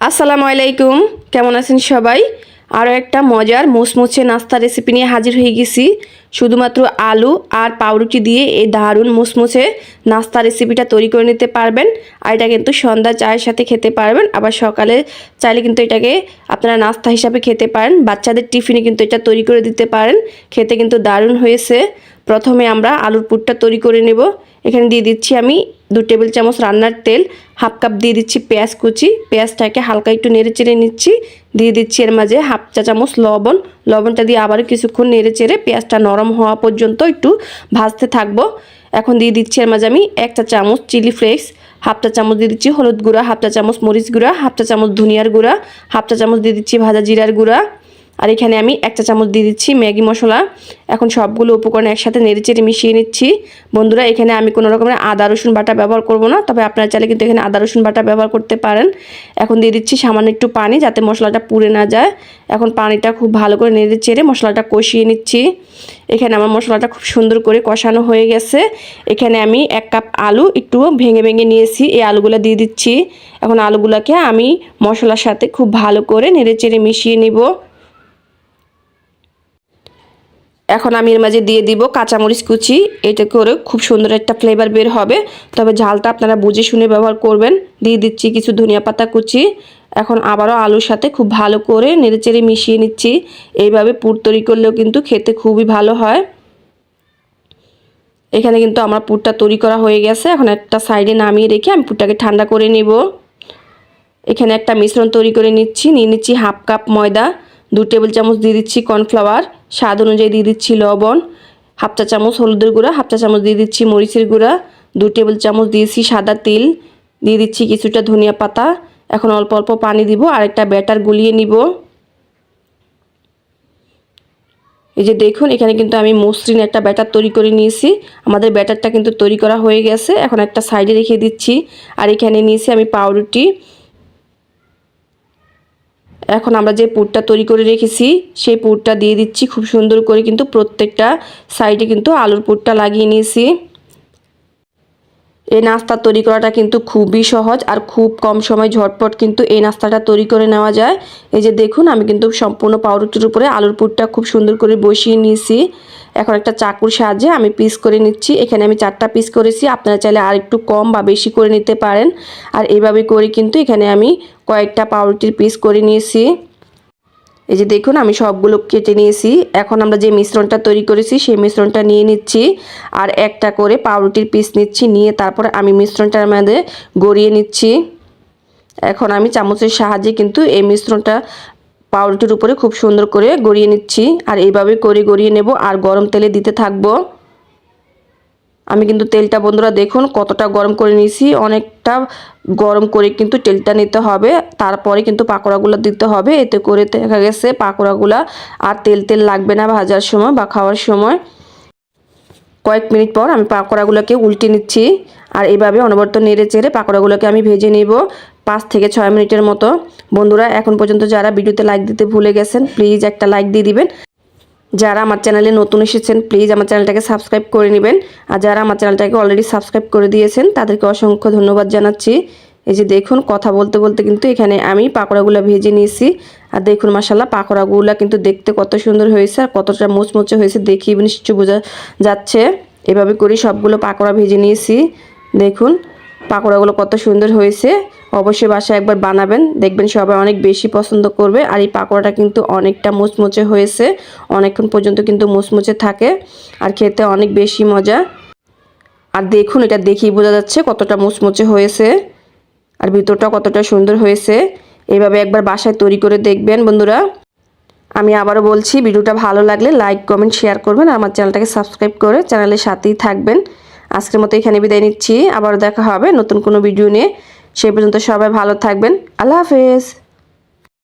আসসালামু আলাইকুম। কেমন আছেন সবাই? আরও একটা মজার মুচমুচে নাস্তা রেসিপি নিয়ে হাজির হয়ে গেছি। শুধুমাত্র আলু আর পাউরুটি দিয়ে এই দারুণ মুচমুচে নাস্তা রেসিপিটা তৈরি করে নিতে পারবেন। আর এটা কিন্তু সন্ধ্যা চায়ের সাথে খেতে পারবেন। আবার সকালে চাইলে কিন্তু এটাকে আপনারা নাস্তা হিসাবে খেতে পারেন। বাচ্চাদের টিফিনে কিন্তু এটা তৈরি করে দিতে পারেন। খেতে কিন্তু দারুণ হয়েছে। প্রথমে আমরা আলুর পুরটা তৈরি করে নেব। এখানে দিয়ে দিচ্ছি আমি দু টেবিল চামচ রান্নার তেল, হাফ কাপ দিয়ে দিচ্ছি পেঁয়াজ কুচি। পেঁয়াজটাকে হালকা একটু নেড়ে চেড়ে নিচ্ছি। দিয়ে দিচ্ছি এর মাঝে হাফ চা চামচ লবণ। লবণটা দিয়ে আবার কিছুক্ষণ নেড়ে চেড়ে পেঁয়াজটা নরম হওয়া পর্যন্ত একটু ভাজতে থাকব। এখন দিয়ে দিচ্ছি এর মাঝে আমি এক চা চামচ চিলি ফ্লেক্স, হাফ চা চামচ দিয়ে দিচ্ছি হলুদ গুঁড়া, হাফ চা চামচ মরিচ গুঁড়া, হাফ চা চামচ ধনিয়ার গুঁড়া, হাফ চা চামচ দিয়ে দিচ্ছি ভাজা জিরার গুঁড়া। আর এখানে আমি এক চা চামচ দিয়ে দিচ্ছি ম্যাগি মশলা। এখন সবগুলো উপকরণ একসাথে নেড়ে চেড়ে মিশিয়ে নিচ্ছি। বন্ধুরা, এখানে আমি কোনো রকমের আদা, রসুন বাটা ব্যবহার করব না, তবে আপনারা চাইলে কিন্তু এখানে আদা, রসুন বাটা ব্যবহার করতে পারেন। এখন দিয়ে দিচ্ছি সামান্য একটু পানি যাতে মশলাটা পুড়ে না যায়। এখন পানিটা খুব ভালো করে নেড়ে চেড়ে মশলাটা কষিয়ে নিচ্ছি। এখানে আমার মশলাটা খুব সুন্দর করে কষানো হয়ে গেছে। এখানে আমি এক কাপ আলু একটু ভেঙে ভেঙে নিয়েছি, এই আলুগুলো দিয়ে দিচ্ছি। এখন আলুগুলোকে আমি মশলার সাথে খুব ভালো করে নেড়ে চেড়ে মিশিয়ে নিব। এখন আমি এর মাঝে দিয়ে দিব কাঁচামরিচ কুচি। এটা করে খুব সুন্দর একটা ফ্লেভার বের হবে। তবে ঝালটা আপনারা বুঝে শুনে ব্যবহার করবেন। দিয়ে দিচ্ছি কিছু ধনিয়া পাতা কুচি। এখন আবারও আলুর সাথে খুব ভালো করে নেড়েচেড়ে মিশিয়ে নিচ্ছি। এইভাবে পুর তৈরি করলেও কিন্তু খেতে খুবই ভালো হয়। এখানে কিন্তু আমার পুরটা তৈরি করা হয়ে গেছে। এখন একটা সাইডে নামিয়ে রেখে আমি পুরটাকে ঠান্ডা করে নিব। এখানে একটা মিশ্রণ তৈরি করে নিচ্ছি। নিয়ে নিচ্ছি হাফ কাপ ময়দা। দু টেবিল চামচ দিয়ে দিচ্ছি কর্নফ্লাওয়ার। স্বাদ অনুযায়ী দিয়ে দিচ্ছি লবণ, হাফ চা চামচ হলুদের গুঁড়া, হাফ চা চামচ দিয়ে দিচ্ছি মরিচের গুঁড়া, দু টেবিল চামচ দিয়েছি সাদা তিল, দিয়ে দিচ্ছি কিছুটা ধনিয়া পাতা। এখন অল্প অল্প পানি দিব আর একটা ব্যাটার গুলিয়ে নিব। এই যে দেখুন, এখানে কিন্তু আমি মসৃণ একটা ব্যাটার তৈরি করে নিয়েছি। আমাদের ব্যাটারটা কিন্তু তৈরি করা হয়ে গেছে। এখন একটা সাইডে রেখে দিচ্ছি। আর এখানে নিয়েছি আমি পাউরুটি। এখন আমরা যে পুরটা তৈরি করে রেখেছি, সেই পুরটা দিয়ে দিচ্ছি খুব সুন্দর করে কিন্তু প্রত্যেকটা সাইডে কিন্তু আলুর পুরটা লাগিয়ে নিয়েছি। এই নাস্তা তৈরি করাটা কিন্তু খুবই সহজ আর খুব কম সময় ঝটপট কিন্তু এই নাস্তাটা তৈরি করে নেওয়া যায়। এই যে দেখুন, আমি কিন্তু সম্পূর্ণ পাউরুটির উপরে আলুর পুরটা খুব সুন্দর করে বসিয়ে নিয়েছি। এখন একটা চাকুর সাহায্যে আমি পিস করে নিচ্ছি। এখানে আমি চারটা পিস করেছি, আপনারা চাইলে আর একটু কম বা বেশি করে নিতে পারেন। আর এভাবে করে কিন্তু এখানে আমি কয়েকটা পাউরুটির পিস করে নিয়েছি। এই যে দেখুন, আমি সবগুলো কেটে নিয়েছি। এখন আমরা যে মিশ্রণটা তৈরি করেছি, সেই মিশ্রণটা নিয়ে নিচ্ছি আর একটা করে পাউরুটির পিস নিচ্ছি, নিয়ে তারপরে আমি মিশ্রণটার মধ্যে গড়িয়ে নিচ্ছি। এখন আমি চামচের সাহায্যে কিন্তু এই মিশ্রণটা পাউরুটির উপরে খুব সুন্দর করে গড়িয়ে নিচ্ছি। আর এইভাবে করে গড়িয়ে নেব আর গরম তেলে দিতে থাকব। আমি কিন্তু তেলটা বন্ধুরা দেখুন কতটা গরম করে নিয়েছি। অনেকটা গরম করে কিন্তু তেলটা নিতে হবে। তারপরে কিন্তু পাকোড়াগুলো দিতে হবে। এতে করে দেখা গেছে পাকোড়াগুলো আর তেল তেল লাগবে না ভাজার সময় বা খাওয়ার সময়। কয়েক মিনিট পর আমি পাকোড়াগুলোকে উল্টে নিচ্ছি। আর এভাবে অনবর্ত নেড়ে চেড়ে পাকোড়াগুলোকে আমি ভেজে নেব পাঁচ থেকে ছয় মিনিটের মতো। বন্ধুরা, এখন পর্যন্ত যারা ভিডিওতে লাইক দিতে ভুলে গেছেন প্লিজ একটা লাইক দিয়ে দিবেন। যারা আমার চ্যানেলে নতুন এসেছেন প্লিজ আমার চ্যানেলটাকে সাবস্ক্রাইব করে নেবেন। আর যারা আমার চ্যানেলটাকে অলরেডি সাবস্ক্রাইব করে দিয়েছেন, তাদেরকে অসংখ্য ধন্যবাদ জানাচ্ছি। এই যে দেখুন, কথা বলতে বলতে কিন্তু এখানে আমি পাকোড়াগুলো ভেজে নিয়েছি। আর দেখুন মাসাল্লাহ পাকোড়াগুলো কিন্তু দেখতে কত সুন্দর হয়েছে আর কতটা মুচমুচে হয়েছে দেখি নিশ্চয় বোঝা যাচ্ছে। এভাবে করে সবগুলো পাকোড়া ভেজে নিয়েছি। দেখুন পাকোড়াগুলো কত সুন্দর হয়েছে। অবশ্যই বাসায় একবার বানাবেন। দেখবেন সবাই অনেক বেশি পছন্দ করবে। আর এই পাকোড়াটা কিন্তু অনেকটা মুচমুচে হয়েছে। অনেকক্ষণ পর্যন্ত কিন্তু মুচমুচে থাকে। আর খেতে অনেক বেশি মজা। আর দেখুন, এটা দেখেই বোঝা যাচ্ছে কতটা মুচমুচে হয়েছে। আর ভিতরটা কতটা সুন্দর হয়েছে। এভাবে একবার বাসায় তৈরি করে দেখবেন বন্ধুরা। আমি আবারও বলছি, ভিডিওটা ভালো লাগলে লাইক, কমেন্ট, শেয়ার করবেন। আমার চ্যানেলটাকে সাবস্ক্রাইব করে চ্যানেলের সাথেই থাকবেন। আজকের মতো এখানে বিদায় নিচ্ছি। আবার দেখা হবে নতুন কোনো ভিডিও নিয়ে। সেই পর্যন্ত সবাই ভালো থাকবেন। আল্লাহ হাফেজ।